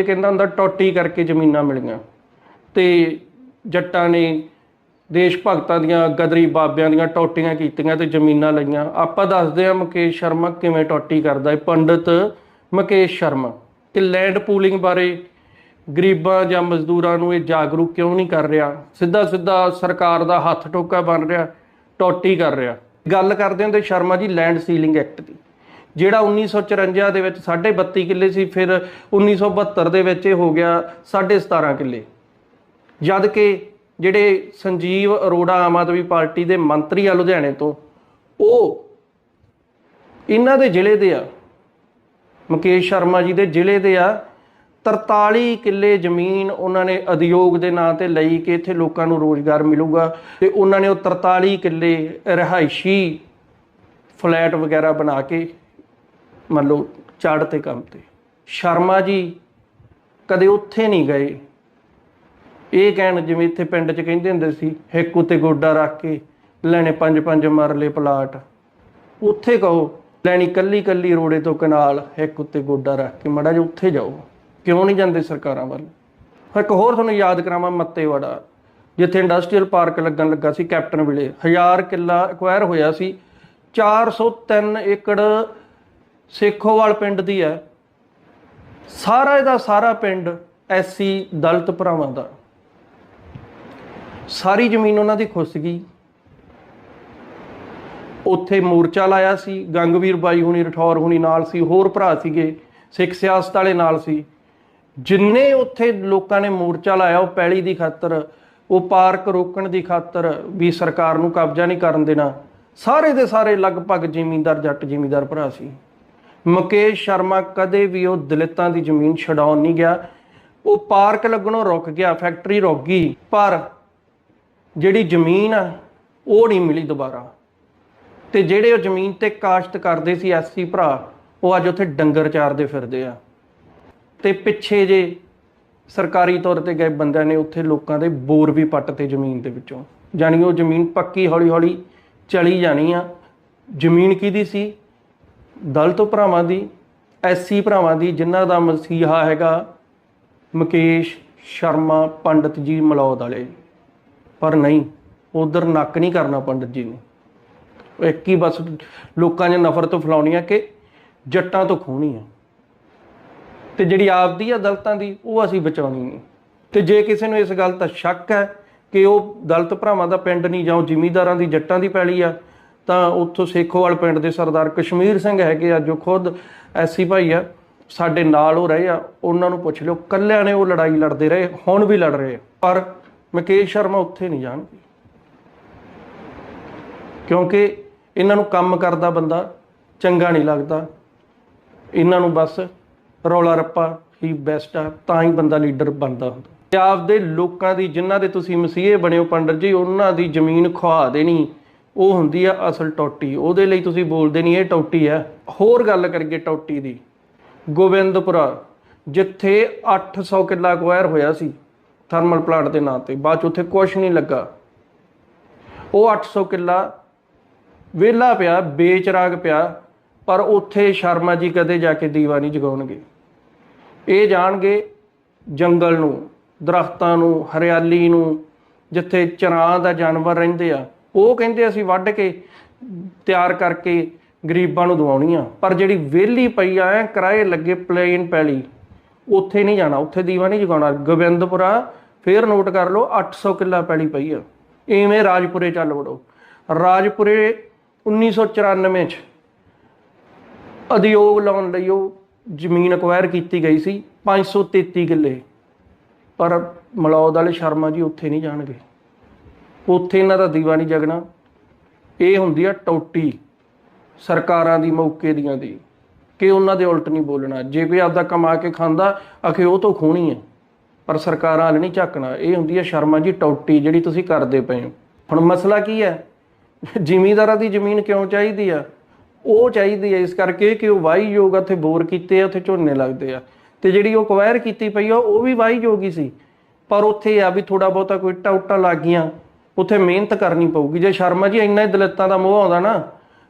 ਇਹ ਕਹਿੰਦਾ ਹੁੰਦਾ ਟੋਟੀ ਕਰਕੇ ਜ਼ਮੀਨਾਂ ਮਿਲੀਆਂ। ਤੇ ਜੱਟਾਂ ਨੇ ਦੇਸ਼ ਭਗਤਾਂ ਦੀਆਂ ਗਦਰੀ ਬਾਬਿਆਂ ਦੀਆਂ ਟੋਟੀਆਂ ਕੀਤੀਆਂ ਤੇ ਜ਼ਮੀਨਾਂ ਲਈਆਂ। ਆਪਾਂ ਦੱਸਦੇ ਹਾਂ ਮੁਕੇਸ਼ ਸ਼ਰਮਾ ਕਿਵੇਂ ਟੋਟੀ ਕਰਦਾ ਹੈ। ਪੰਡਿਤ ਮੁਕੇਸ਼ ਸ਼ਰਮਾ। ਤੇ ਲੈਂਡ ਪੂਲਿੰਗ ਬਾਰੇ ਗਰੀਬਾਂ ਜਾਂ ਮਜ਼ਦੂਰਾਂ ਨੂੰ ਇਹ ਜਾਗਰੂਕ ਕਿਉਂ ਨਹੀਂ ਕਰ ਰਿਹਾ? ਸਿੱਧਾ ਸਿੱਧਾ ਸਰਕਾਰ ਦਾ ਹੱਥ ਟੋਕਾ ਬਣ ਰਿਹਾ, ਟੋਟੀ ਕਰ ਰਿਹਾ। ਗੱਲ ਕਰਦੇ ਹੁੰਦੇ Sharma ji land ceiling act ਦੀ। ਜਿਹੜਾ 1954 ਦੇ ਵਿੱਚ 32 ਕਿੱਲੇ ਸੀ, ਫਿਰ 1972 ਦੇ ਵਿੱਚ ਇਹ ਹੋ ਗਿਆ 17.5 ਕਿੱਲੇ। ਜਦ ਕਿ ਜਿਹੜੇ ਸੰਜੀਵ ਅਰੋੜਾ ਆਮ ਆਦਮੀ ਪਾਰਟੀ ਦੇ ਮੰਤਰੀ ਆ ਲੁਧਿਆਣੇ ਤੋਂ, ਉਹ ਇਹਨਾਂ ਦੇ ਜ਼ਿਲ੍ਹੇ ਦੇ ਆ, ਮੁਕੇਸ਼ ਸ਼ਰਮਾ ਜੀ ਦੇ ਜ਼ਿਲ੍ਹੇ ਦੇ ਆ 43 ਕਿੱਲੇ ਜ਼ਮੀਨ ਉਹਨਾਂ ਨੇ ਉਦਯੋਗ ਦੇ ਨਾਂ ਤੇ ਲਈ ਕਿ ਇੱਥੇ ਲੋਕਾਂ ਨੂੰ ਰੋਜ਼ਗਾਰ ਮਿਲੂਗਾ ਤੇ ਉਹਨਾਂ ਨੇ ਉਹ 43 ਕਿੱਲੇ ਰਿਹਾਇਸ਼ੀ ਫਲੈਟ ਵਗੈਰਾ ਬਣਾ ਕੇ ਮੰਨ ਲਓ ਚੜ੍ਹ ਤੇ ਕੰਮ ਤੇ। ਸ਼ਰਮਾ ਜੀ ਕਦੇ ਉੱਥੇ ਨਹੀਂ ਗਏ। ਇਹ ਕਹਿਣ ਜਿਵੇਂ ਇੱਥੇ ਪਿੰਡ 'ਚ ਕਹਿੰਦੇ ਹੁੰਦੇ ਸੀ ਹਿੱਕ ਉੱਤੇ ਗੋਡਾ ਰੱਖ ਕੇ ਲੈਣੇ ਪੰਜ ਪੰਜ ਮਰਲੇ ਪਲਾਟ। ਉੱਥੇ ਕਹੋ, ਲੈਣੀ ਕੱਲੀ ਕੱਲੀ ਰੋੜੇ ਤੋਂ ਕਨਾਲ ਹਿੱਕ ਉੱਤੇ ਗੋਡਾ ਰੱਖ ਕੇ ਮੜਾ ਜਿਹਾ ਉੱਥੇ ਜਾਓ। ਕਿਉਂ ਨਹੀਂ ਜਾਂਦੇ ਸਰਕਾਰਾਂ ਵੱਲ? ਇੱਕ ਹੋਰ ਤੁਹਾਨੂੰ ਯਾਦ ਕਰਾਵਾਂ, ਮੱਤੇਵਾੜਾ, ਜਿੱਥੇ ਇੰਡਸਟਰੀਅਲ ਪਾਰਕ ਲੱਗਣ ਲੱਗਾ ਸੀ ਕੈਪਟਨ ਵੇਲੇ। 1000 ਕਿੱਲਾ ਐਕਵਾਇਰ ਹੋਇਆ ਸੀ 403 ਏਕੜ ਸੇਖੋਵਾਲ ਪਿੰਡ ਦੀ ਹੈ। ਸਾਰਾ ਇਹਦਾ ਸਾਰਾ ਪਿੰਡ ਐਸੀ ਦਲਤ ਭਰਾਵਾਂ ਦਾ। ਸਾਰੀ ਜ਼ਮੀਨ ਉਹਨਾਂ ਦੀ ਖੁੱਸ ਗਈ। ਉੱਥੇ ਮੋਰਚਾ ਲਾਇਆ ਸੀ। ਗੰਗਵੀਰ ਬਾਈ ਹੁਣੀ, ਰਠੌਰ ਹੁਣੀ ਨਾਲ ਸੀ। ਹੋਰ ਭਰਾ ਸੀਗੇ। ਸਿੱਖ ਸਿਆਸਤ ਵਾਲੇ ਨਾਲ ਸੀ। ਜਿੰਨੇ ਉੱਥੇ ਲੋਕਾਂ ਨੇ ਮੋਰਚਾ ਲਾਇਆ, ਉਹ ਪੈਲੀ ਦੀ ਖਾਤਰ, ਉਹ ਪਾਰਕ ਰੋਕਣ ਦੀ ਖਾਤਰ ਵੀ ਸਰਕਾਰ ਨੂੰ ਕਬਜ਼ਾ ਨਹੀਂ ਕਰਨ ਦੇਣਾ। ਸਾਰੇ ਦੇ ਸਾਰੇ ਲਗਭਗ ਜ਼ਿਮੀਂਦਾਰ ਜੱਟ ਜ਼ਿਮੀਂਦਾਰ ਭਰਾ ਸੀ। ਮੁਕੇਸ਼ ਸ਼ਰਮਾ ਕਦੇ ਵੀ ਉਹ ਦਲਿਤਾਂ ਦੀ ਜ਼ਮੀਨ ਛਡਾਉਣ ਨਹੀਂ ਗਿਆ। ਉਹ ਪਾਰਕ ਲੱਗਣੋਂ ਰੁਕ ਗਿਆ, ਫੈਕਟਰੀ ਰੁਕ ਗਈ, ਪਰ ਜਿਹੜੀ ਜ਼ਮੀਨ ਆ, ਉਹ ਨਹੀਂ ਮਿਲੀ ਦੁਬਾਰਾ। ਤੇ ਜਿਹੜੇ ਉਹ ਜ਼ਮੀਨ ਤੇ ਕਾਸ਼ਤ ਕਰਦੇ ਸੀ ਐਸਸੀ ਭਰਾ, ਉਹ ਅੱਜ ਉੱਥੇ ਡੰਗਰ ਚਾਰਦੇ ਫਿਰਦੇ ਆ। ਤੇ ਪਿੱਛੇ ਜੇ ਸਰਕਾਰੀ ਤੌਰ ਤੇ ਗਏ ਬੰਦਿਆਂ ਨੇ ਉੱਥੇ ਲੋਕਾਂ ਦੇ ਬੋਰ ਵੀ ਪੱਟ ਤੇ ਜ਼ਮੀਨ ਦੇ ਵਿੱਚੋਂ। ਜਾਣੀ ਉਹ ਜ਼ਮੀਨ ਪੱਕੀ ਹੌਲੀ ਹੌਲੀ ਚਲੀ ਜਾਣੀ ਆ। ਜ਼ਮੀਨ ਕਿਹਦੀ ਸੀ? ਦਲਤ ਭਰਾਵਾਂ ਦੀ ਐਸਸੀ ਭਰਾਵਾਂ ਦੀ, ਜਿਨ੍ਹਾਂ ਦਾ ਮਸੀਹਾ ਹੈਗਾ ਮੁਕੇਸ਼ ਸ਼ਰਮਾ, ਪੰਡਤ ਜੀ ਮਲੌਦ ਵਾਲੇ। ਪਰ ਨਹੀਂ, ਉਧਰ ਨੱਕ ਨਹੀਂ ਕਰਨਾ ਪੰਡਤ ਜੀ ਨੇ। ਇੱਕ ਹੀ ਬਸ ਲੋਕਾਂ 'ਚ ਨਫ਼ਰਤ ਫੈਲਾਉਣੀ ਆ ਕਿ ਜੱਟਾਂ ਤੋਂ ਖੋਹਣੀ ਆ। ਤੇ ਜਿਹੜੀ ਆਪਦੀ ਆ ਦਲਤਾਂ ਦੀ, ਉਹ ਅਸੀਂ ਬਚਾਉਣੀ ਨਹੀਂ। ਤੇ ਜੇ ਕਿਸੇ ਨੂੰ ਇਸ ਗੱਲ ਦਾ ਸ਼ੱਕ ਹੈ ਕਿ ਉਹ ਦਲਤ ਭਰਾਵਾਂ ਦਾ ਪਿੰਡ ਨਹੀਂ ਜਾਂ ਉਹ ਜ਼ਿਮੀਂਦਾਰਾਂ ਦੀ, ਜੱਟਾਂ ਦੀ ਪੈਲੀ ਆ ਤਾਂ ਉੱਥੋਂ ਸੇਖੋਵਾਲ ਪਿੰਡ ਦੇ ਸਰਦਾਰ ਕਸ਼ਮੀਰ ਸਿੰਘ ਹੈਗੇ ਆ, ਜੋ ਖੁਦ ਐਸੀ ਭਾਈ ਆ, ਸਾਡੇ ਨਾਲ ਉਹ ਰਹੇ ਆ, ਉਹਨਾਂ ਨੂੰ ਪੁੱਛ ਲਿਓ, ਕੱਲਿਆਂ ਨੇ ਉਹ ਲੜਾਈ ਲੜਦੇ ਰਹੇ, ਹੁਣ ਵੀ ਲੜ ਰਹੇ ਆ। ਪਰ ਮੁਕੇਸ਼ ਸ਼ਰਮਾ ਉੱਥੇ ਨਹੀਂ ਜਾਣਗੇ। ਕਿਉਂਕਿ ਇਹਨਾਂ ਨੂੰ ਕੰਮ ਕਰਦਾ ਬੰਦਾ ਚੰਗਾ ਨਹੀਂ ਲੱਗਦਾ। ਇਹਨਾਂ ਨੂੰ ਬਸ ਰੌਲਾ ਰੱਪਾ ਹੀ ਬੈਸਟ ਆ, ਤਾਂ ਹੀ ਬੰਦਾ ਲੀਡਰ ਬਣਦਾ ਹੁੰਦਾ। ਪੰਜਾਬ ਦੇ ਲੋਕਾਂ ਦੀ, ਜਿਨ੍ਹਾਂ ਦੇ ਤੁਸੀਂ ਮਸੀਹੇ ਬਣੇ ਹੋ ਪੰਡਤ ਜੀ, ਉਹਨਾਂ ਦੀ ਜ਼ਮੀਨ ਖਵਾ ਦੇਣੀ। ਉਹ ਹੁੰਦੀ ਆ ਅਸਲ ਟੋਟੀ। ਉਹਦੇ ਲਈ ਤੁਸੀਂ ਬੋਲਦੇ ਨਹੀਂ, ਇਹ ਟੋਟੀ ਆ। ਹੋਰ ਗੱਲ ਕਰੀਏ ਟੋਟੀ ਦੀ। ਗੋਬਿੰਦਪੁਰਾ, ਜਿੱਥੇ 800 ਕਿੱਲਾ ਅਕਵਾਇਰ ਹੋਇਆ ਸੀ ਥਰਮਲ ਪਲਾਂਟ ਦੇ ਨਾਂ ਤੇ। ਬਾਅਦ ਚ ਉੱਥੇ ਕੁਝ ਨਹੀਂ ਲੱਗਾ। ਉਹ 800 ਕਿੱਲਾ ਵਿਹਲਾ ਪਿਆ, ਬੇਚਰਾਗ ਪਿਆ, ਪਰ ਉੱਥੇ ਸ਼ਰਮਾ ਜੀ ਕਦੇ ਜਾ ਕੇ ਦੀਵਾ ਨਹੀਂ ਜਗਾਉਣਗੇ। ਇਹ ਜਾਣਗੇ ਜੰਗਲ ਨੂੰ, ਦਰਖਤਾਂ ਨੂੰ, ਹਰਿਆਲੀ ਨੂੰ, ਜਿੱਥੇ ਚਰਾਂ ਦਾ ਜਾਨਵਰ ਰਹਿੰਦੇ ਆ। ਉਹ ਕਹਿੰਦੇ ਅਸੀਂ ਵੱਢ ਕੇ ਤਿਆਰ ਕਰਕੇ ਗਰੀਬਾਂ ਨੂੰ ਦਵਾਉਣੀ ਆ ਪਰ ਜਿਹੜੀ ਵਿਹਲੀ ਪਈ ਆ, ਐ ਕਿਰਾਏ ਲੱਗੇ ਪਲੇਨ ਪੈਲੀ, ਉੱਥੇ ਨਹੀਂ ਜਾਣਾ, ਉੱਥੇ ਦੀਵਾ ਨਹੀਂ ਜਗਾਉਣਾ। ਗੋਬਿੰਦਪੁਰਾ, ਫੇਰ ਨੋਟ ਕਰ ਲਓ 800 ਕਿੱਲਾ ਪੈਲੀ ਪਈ ਆ। ਐਵੇਂ ਰਾਜਪੁਰੇ ਚੱਲ ਵੜੋ। ਰਾਜਪੁਰੇ 1994 ਚ ਉਦਯੋਗ ਲਾਉਣ ਲਈ ਉਹ ਜ਼ਮੀਨ ਅਕਵਾਇਰ ਕੀਤੀ ਗਈ ਸੀ 533 ਕਿੱਲੇ। ਪਰ ਮਲੌਦ ਵਾਲੇ ਸ਼ਰਮਾ ਜੀ ਉੱਥੇ ਨਹੀਂ ਜਾਣਗੇ। ਉੱਥੇ ਇਹਨਾਂ ਦਾ ਦੀਵਾ ਨਹੀਂ ਜਗਣਾ। ਇਹ ਹੁੰਦੀ ਆ ਟੌਟੀ ਸਰਕਾਰਾਂ ਦੀ ਮੌਕੇ ਦੀਆਂ ਦੀ, ਕਿ ਉਹਨਾਂ ਦੇ ਉਲਟ ਨਹੀਂ ਬੋਲਣਾ। ਜੇ ਕੋਈ ਆਪਦਾ ਕਮਾ ਕੇ ਖਾਂਦਾ ਅਖੇ ਉਹ ਤੋਂ ਖੋਣੀ ਹੈ ਪਰ ਸਰਕਾਰਾਂ ਵਾਲੇ ਨਹੀਂ ਝਾਕਣਾ। ਇਹ ਹੁੰਦੀ ਹੈ ਸ਼ਰਮਾ ਜੀ ਟੌਟੀ ਜਿਹੜੀ ਤੁਸੀਂ ਕਰਦੇ ਪਏ ਹੋ। ਹੁਣ ਮਸਲਾ ਕੀ ਹੈ ਜ਼ਿਮੀਂਦਾਰਾਂ ਦੀ ਜ਼ਮੀਨ ਕਿਉਂ ਚਾਹੀਦੀ ਆ? ਉਹ ਚਾਹੀਦੀ ਹੈ ਇਸ ਕਰਕੇ ਕਿ ਉਹ ਵਾਹੀ ਯੋਗ ਉੱਥੇ ਬੋਰ ਕੀਤੇ ਆ, ਉੱਥੇ ਝੋਨੇ ਲੱਗਦੇ ਆ। ਤੇ ਜਿਹੜੀ ਉਹ ਕਵਾਇਰ ਕੀਤੀ ਪਈ ਆ, ਉਹ ਵੀ ਵਾਹੀ ਯੋਗੀ ਸੀ। ਪਰ ਉੱਥੇ ਆ ਵੀ ਥੋੜਾ ਬਹੁਤਾ ਕੋਈ ਟਾਉਟਾ ਲੱਗ ਗਈਆਂ। ਉੱਥੇ ਮਿਹਨਤ ਕਰਨੀ ਪਊਗੀ। ਜੇ ਸ਼ਰਮਾ ਜੀ ਇੰਨਾ ਹੀ ਦਲਿਤਾਂ ਦਾ ਮੋਹ ਆਉਂਦਾ ਨਾ,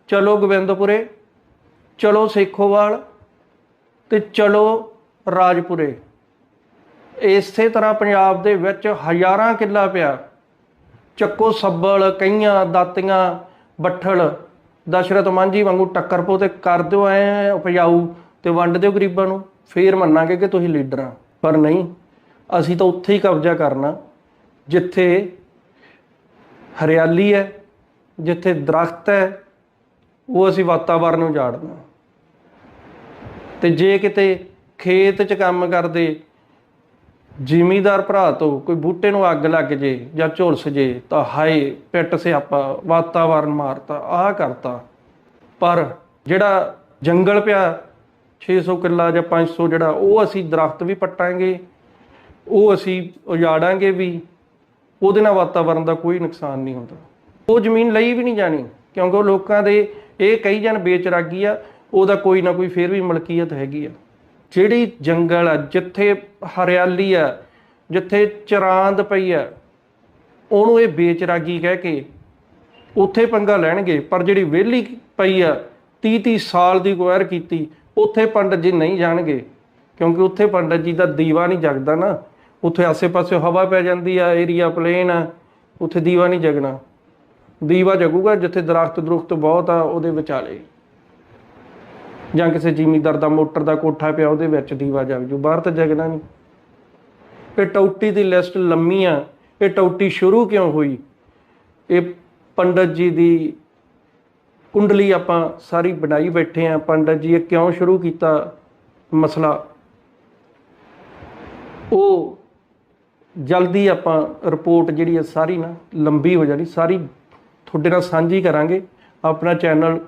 ਚਲੋ ਗੋਬਿੰਦਪੁਰੇ, ਚਲੋ ਸੇਖੋਵਾਲ ਤੇ ਚਲੋ ਰਾਜਪੁਰੇ। ਇਸੇ ਤਰ੍ਹਾਂ ਪੰਜਾਬ ਦੇ ਵਿੱਚ ਹਜ਼ਾਰਾਂ ਕਿੱਲਾ ਪਿਆ। ਚੱਕੋ ਸੱਬਲ, ਕਈਆਂ ਦਾਤੀਆਂ, ਬੱਠਲ ਦਸ਼ਰਤ ਮਾਂਝੀ ਵਾਂਗੂ ਟੱਕਰ ਪੋ ਤੇ ਕਰ ਦਿਓ, ਐ ਉਪਜਾਊ ਤੇ ਵੰਡ ਦਿਓ ਗਰੀਬਾਂ ਨੂੰ। ਫੇਰ ਮੰਨਾਂਗੇ ਕਿ ਤੁਸੀਂ ਲੀਡਰ। ਆ ਪਰ ਨਹੀਂ, ਅਸੀਂ ਤਾਂ ਉੱਥੇ ਹੀ ਕਬਜ਼ਾ ਕਰਨਾ, ਜਿੱਥੇ ਹਰਿਆਲੀ ਹੈ, ਜਿੱਥੇ ਦਰਖਤ ਹੈ, ਉਹ ਅਸੀਂ ਵਾਤਾਵਰਨ ਨੂੰ ਉਜਾੜਨਾ ਤੇ ਜੇ ਕਿਤੇ ਖੇਤ 'ਚ ਕੰਮ ਕਰਦੇ, ਜ਼ਿਮੀਦਾਰ ਭਰਾ ਤੋਂ ਕੋਈ ਬੂਟੇ ਨੂੰ ਅੱਗ ਲੱਗ ਜੇ ਜਾਂ ਝੁਲਸ ਜੇ, ਤਾਂ ਹਾਏ, ਪਿੱਟ ਸਿਆਪਾ, ਵਾਤਾਵਰਨ ਮਾਰਤਾ, ਆਹ ਕਰਤਾ। ਪਰ ਜਿਹੜਾ ਜੰਗਲ ਪਿਆ 600 ਕਿੱਲਾ ਜਾਂ 500 ਜਿਹੜਾ, ਉਹ ਅਸੀਂ ਦਰਖਤ ਵੀ ਪੱਟਾਂਗੇ, ਉਹ ਅਸੀਂ ਉਜਾੜਾਂਗੇ ਵੀ। ਉਹਦੇ ਨਾਲ ਵਾਤਾਵਰਨ ਦਾ ਕੋਈ ਨੁਕਸਾਨ ਨਹੀਂ ਹੁੰਦਾ। ਉਹ ਜ਼ਮੀਨ ਲਈ ਵੀ ਨਹੀਂ ਜਾਣੀ, ਕਿਉਂਕਿ ਉਹ ਲੋਕਾਂ ਦੇ ਇਹ ਕਈ ਜਨ ਬੇਚਰਾਗੀ ਆ, ਉਹਦਾ ਕੋਈ ਨਾ ਕੋਈ ਫੇਰ ਵੀ ਮਲਕੀਅਤ ਹੈਗੀ ਆ। ਜਿਹੜੀ ਜੰਗਲ ਆ, ਜਿੱਥੇ ਹਰਿਆਲੀ ਆ, ਜਿੱਥੇ ਚਰਾਂਦ ਪਈ ਆ, ਉਹਨੂੰ ਇਹ ਬੇਚਰਾਗੀ ਕਹਿ ਕੇ ਉੱਥੇ ਪੰਗਾ ਲੈਣਗੇ। ਪਰ ਜਿਹੜੀ ਵਿਹਲੀ ਪਈ ਆ 30 30 ਸਾਲ ਦੀ ਗੁਆਰ ਕੀਤੀ, ਉੱਥੇ ਪੰਡਤ ਜੀ ਨਹੀਂ ਜਾਣਗੇ, ਕਿਉਂਕਿ ਉੱਥੇ ਪੰਡਤ ਜੀ ਦਾ ਦੀਵਾ ਨਹੀਂ ਜਗਦਾ ਨਾ। ਉੱਥੇ ਆਸੇ-ਪਾਸੇ ਹਵਾ ਪੈ ਜਾਂਦੀ ਆ, ਏਰੀਆ ਪਲੇਨ ਆ, ਉੱਥੇ ਦੀਵਾ ਨਹੀਂ ਜਗਣਾ। ਦੀਵਾ ਜਗੂਗਾ ਜਿੱਥੇ ਦਰਖਤ ਦਰੁਖਤ ਬਹੁਤ ਆ, ਉਹਦੇ ਵਿਚਾਲੇ। ਜਾਂ ਕਿਸੇ ਜ਼ਿਮੀਂਦਾਰ ਦਾ ਮੋਟਰ ਦਾ ਕੋਠਾ ਪਿਆ, ਉਹਦੇ ਵਿੱਚ ਦੀਵਾ ਜਗ ਜੂ, ਬਾਹਰ ਤਾਂ ਜਗਣਾ ਨਹੀਂ। ਇਹ ਟੌਟੀ ਦੀ ਲਿਸਟ ਲੰਮੀ ਆ, ਇਹ ਟੌਟੀ ਸ਼ੁਰੂ ਕਿਉਂ ਹੋਈ? ਇਹ ਪੰਡਤ ਜੀ ਦੀ ਕੁੰਡਲੀ ਆਪਾਂ ਸਾਰੀ ਬਣਾਈ ਬੈਠੇ ਆ, ਪੰਡਤ ਜੀ ਇਹ ਕਿਉਂ ਸ਼ੁਰੂ ਕੀਤਾ ਮਸਲਾ? ਉਹ ਜਲਦੀ ਆਪਾਂ ਰਿਪੋਰਟ ਜਿਹੜੀ ਹੈ ਸਾਰੀ ਨਾ ਲੰਬੀ ਹੋ ਜਾਣੀ, ਸਾਰੀ ਤੁਹਾਡੇ ਨਾਲ ਸਾਂਝੀ ਕਰਾਂਗੇ। ਆਪਣਾ ਚੈਨਲ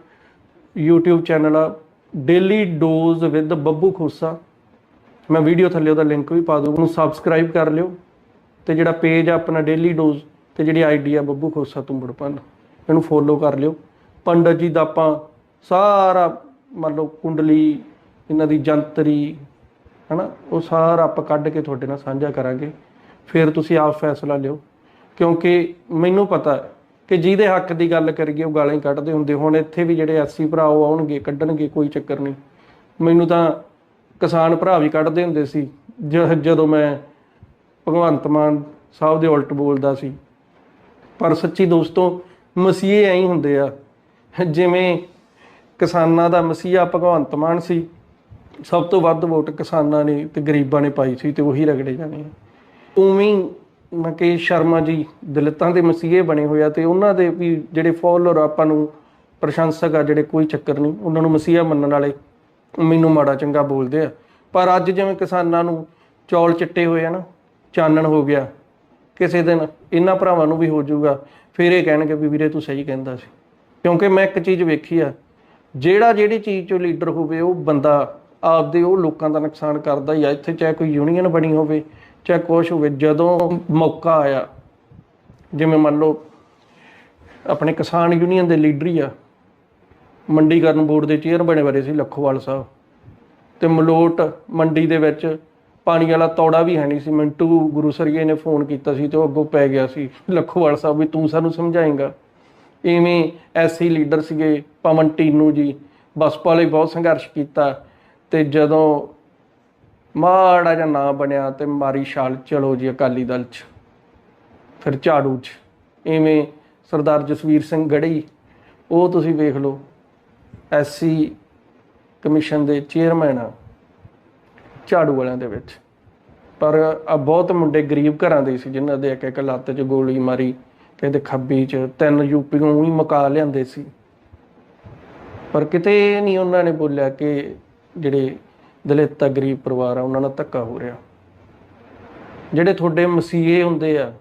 YouTube ਚੈਨਲ ਆ daily dose with Babbu Khosa. ਮੈਂ ਵੀਡੀਓ ਥੱਲੇ ਉਹਦਾ ਲਿੰਕ ਵੀ ਪਾ ਦੂੰਗਾ ਉਹਨੂੰ ਸਬਸਕ੍ਰਾਈਬ ਕਰ ਲਿਓ। ਤੇ ਜਿਹੜਾ ਪੇਜ ਆ ਆਪਣਾ ਡੇਲੀ ਡੋਜ਼ ਤੇ ਜਿਹੜੀ ਆਈਡੀ ਆ ਬੱਬੂ ਖੋਸਾ ਤੁੰਬੜਪਨ ਇਹਨੂੰ ਫੋਲੋ ਕਰ ਲਿਓ। ਪੰਡਤ ਜੀ ਦਾ ਆਪਾਂ ਸਾਰਾ ਮੰਨ ਲਓ ਕੁੰਡਲੀ, ਇਹਨਾਂ ਦੀ ਜੰਤਰੀ, ਹਨਾ, ਉਹ ਸਾਰਾ ਆਪਾਂ ਕੱਢ ਕੇ ਤੁਹਾਡੇ ਨਾਲ ਸਾਂਝਾ ਕਰਾਂਗੇ। ਫਿਰ ਤੁਸੀਂ ਆਪ ਫੈਸਲਾ ਲਿਓ। ਕਿਉਂਕਿ ਮੈਨੂੰ ਪਤਾ ਹੈ ਕਿ ਜਿਹਦੇ ਹੱਕ ਦੀ ਗੱਲ ਕਰੀਏ, ਉਹ ਗਾਲਾਂ ਹੀ ਕੱਢਦੇ ਹੁੰਦੇ। ਹੁਣ ਇੱਥੇ ਵੀ ਜਿਹੜੇ ਐਸੀ ਭਰਾ, ਉਹ ਆਉਣਗੇ, ਕੱਢਣਗੇ, ਕੋਈ ਚੱਕਰ ਨਹੀਂ। ਮੈਨੂੰ ਤਾਂ ਕਿਸਾਨ ਭਰਾ ਵੀ ਕੱਢਦੇ ਹੁੰਦੇ ਸੀ, ਜ- ਜਦੋਂ ਮੈਂ ਭਗਵੰਤ ਮਾਨ ਸਾਹਿਬ ਦੇ ਉਲਟ ਬੋਲਦਾ ਸੀ। ਪਰ ਸੱਚੀ ਦੋਸਤੋ, ਮਸੀਹੇ ਐਂ ਹੀ ਹੁੰਦੇ ਆ। ਜਿਵੇਂ ਕਿਸਾਨਾਂ ਦਾ ਮਸੀਹਾ ਭਗਵੰਤ ਮਾਨ ਸੀ, ਸਭ ਤੋਂ ਵੱਧ ਵੋਟ ਕਿਸਾਨਾਂ ਨੇ ਤੇ ਗਰੀਬਾਂ ਨੇ ਪਾਈ ਸੀ ਤੇ ਉਹੀ ਰਗੜੇ ਜਾਣੇ ਆ। ਉਵੇਂ ਹੀ ਮਕੇਸ਼ ਸ਼ਰਮਾ ਜੀ ਦਲਿਤਾਂ ਦੇ ਮਸੀਹੇ ਬਣੇ ਹੋਏ ਆ ਤੇ ਉਹਨਾਂ ਦੇ ਵੀ ਜਿਹੜੇ ਫੋਲੋਅਰ ਆਪਾਂ ਨੂੰ ਪ੍ਰਸ਼ੰਸਕ ਆ, ਜਿਹੜੇ ਕੋਈ ਚੱਕਰ ਨਹੀਂ, ਉਹਨਾਂ ਨੂੰ ਮਸੀਹਾ ਮੰਨਣ ਵਾਲੇ ਮੈਨੂੰ ਮਾੜਾ ਚੰਗਾ ਬੋਲਦੇ ਆ। ਪਰ ਅੱਜ ਜਿਵੇਂ ਕਿਸਾਨਾਂ ਨੂੰ ਚੌਲ ਚਿੱਟੇ ਹੋਏ ਆ ਨਾ, ਚਾਨਣ ਹੋ ਗਿਆ, ਕਿਸੇ ਦਿਨ ਇਹਨਾਂ ਭਰਾਵਾਂ ਨੂੰ ਵੀ ਹੋ ਜਾਊਗਾ, ਫਿਰ ਇਹ ਕਹਿਣਗੇ ਵੀ ਵੀਰੇ ਤੂੰ ਸਹੀ ਕਹਿੰਦਾ ਸੀ। ਕਿਉਂਕਿ ਮੈਂ ਇੱਕ ਚੀਜ਼ ਵੇਖੀ ਆ, ਜਿਹੜਾ ਜਿਹੜੀ ਚੀਜ਼ ਚੋਂ ਲੀਡਰ ਹੋਵੇ, ਉਹ ਬੰਦਾ ਆਪਦੇ ਉਹ ਲੋਕਾਂ ਦਾ ਨੁਕਸਾਨ ਕਰਦਾ ਹੀ ਆ, ਇੱਥੇ ਚਾਹੇ ਕੋਈ ਯੂਨੀਅਨ ਬਣੀ ਹੋਵੇ ਚਾਹੇ ਕੁਛ ਹੋਵੇ, ਜਦੋਂ ਮੌਕਾ ਆਇਆ, ਜਿਵੇਂ ਮੰਨ ਲਓ ਆਪਣੇ ਕਿਸਾਨ ਯੂਨੀਅਨ ਦੇ ਲੀਡਰ ਹੀ ਆ, ਮੰਡੀਕਰਨ ਬੋਰਡ ਦੇ ਚੇਅਰ ਬਣੇ ਬਰੇ ਸੀ ਲੱਖੋਵਾਲ ਸਾਹਿਬ ਤੇ ਮਲੋਟ ਮੰਡੀ ਦੇ ਵਿੱਚ ਪਾਣੀ ਵਾਲਾ ਤੌੜਾ ਵੀ ਹੈ ਨਹੀਂ ਸੀ। ਮਿੰਟੂ ਗੁਰੂਸਰੀਏ ਨੇ ਫੋਨ ਕੀਤਾ ਸੀ ਤੇ ਉਹ ਅੱਗੋਂ ਪੈ ਗਿਆ ਸੀ। ਲੱਖੋਵਾਲ ਸਾਹਿਬ ਵੀ ਤੂੰ ਸਾਨੂੰ ਸਮਝਾਏਂਗਾ। ਇਵੇਂ ਐਸੀ ਲੀਡਰ ਸੀਗੇ, ਪਵਨ ਟੀਨੂ ਜੀ ਬਸਪਾ ਲਈ ਬਹੁਤ ਸੰਘਰਸ਼ ਕੀਤਾ ਤੇ ਜਦੋਂ ਮਾੜਾ ਜਿਹਾ ਨਾਂ ਬਣਿਆ ਤੇ ਮਾਰੀ ਛਾਲ, ਚਲੋ ਜੀ ਅਕਾਲੀ ਦਲ ਚ, ਫਿਰ ਝਾੜੂ ਚ। ਇਵੇਂ ਸਰਦਾਰ ਜਸਵੀਰ ਸਿੰਘ ਗੜਈ ਉਹ ਤੁਸੀਂ ਵੇਖ ਲਓ ਐਸਸੀ ਕਮਿਸ਼ਨ ਦੇ ਚੇਅਰਮੈਨ ਆ, ਝਾੜੂ ਵਾਲਿਆਂ ਦੇ ਵਿੱਚ। ਪਰ ਆ ਬਹੁਤ ਮੁੰਡੇ ਗਰੀਬ ਘਰਾਂ ਦੇ ਸੀ, ਜਿਨ੍ਹਾਂ ਦੇ ਇੱਕ ਇੱਕ ਲੱਤ 'ਚ ਗੋਲੀ ਮਾਰੀ ਕਹਿੰਦੇ ਖੱਬੀ 'ਚ ਤਿੰਨ ਯੂਪੀਓਂ ਵੀ ਮਕਾ ਲਿਆਂਦੇ ਸੀ। ਪਰ ਕਿਤੇ ਨਹੀਂ ਉਹਨਾਂ ਨੇ ਬੋਲਿਆ ਕਿ ਜਿਹੜੇ ਦਲਿਤ ਆ ਗਰੀਬ ਪਰਿਵਾਰ ਆ, ਉਹਨਾਂ ਨਾਲ ਧੱਕਾ ਹੋ ਰਿਹਾ। ਜਿਹੜੇ ਤੁਹਾਡੇ ਮਸੀਹੇ ਹੁੰਦੇ ਆ,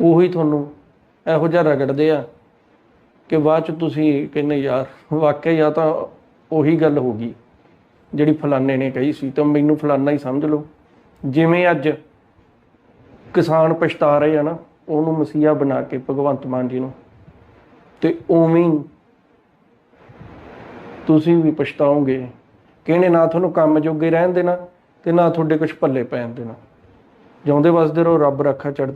ਉਹੀ ਤੁਹਾਨੂੰ ਇਹੋ ਜਿਹਾ ਰਗੜਦੇ ਆ ਕਿ ਬਾਅਦ ਚ ਤੁਸੀਂ ਕਹਿੰਦੇ ਯਾਰ ਵਾਕਿਆ ਆ ਤਾਂ ਉਹੀ ਗੱਲ ਹੋ ਗਈ, ਜਿਹੜੀ ਫਲਾਣੇ ਨੇ ਕਹੀ ਸੀ, ਤਾਂ ਮੈਨੂੰ ਫਲਾਣਾ ਹੀ ਸਮਝ ਲਓ। ਜਿਵੇਂ ਅੱਜ ਕਿਸਾਨ ਪਛਤਾ ਰਹੇ ਆ ਨਾ, ਉਹਨੂੰ ਮਸੀਹਾ ਬਣਾ ਕੇ ਭਗਵੰਤ ਮਾਨ ਜੀ ਨੂੰ। ਤੇ ਉਵੇਂ ਤੁਸੀਂ ਵੀ ਪਛਤਾਓਗੇ। ਕਿ ਨਾ ਤੁਹਾਨੂੰ ਕੰਮ ਜੋਗੇ ਰਹਿਣ ਦੇਣਾ ਤੇ ਨਾ ਤੁਹਾਡੇ ਕੁਝ ਭੱਲੇ ਪੈਣ ਦੇਣਾ। ਜਿਉਂਦੇ ਵਸਦੇ ਰਹੋ, ਰੱਬ ਰੱਖਾ ਚੜ੍ਹ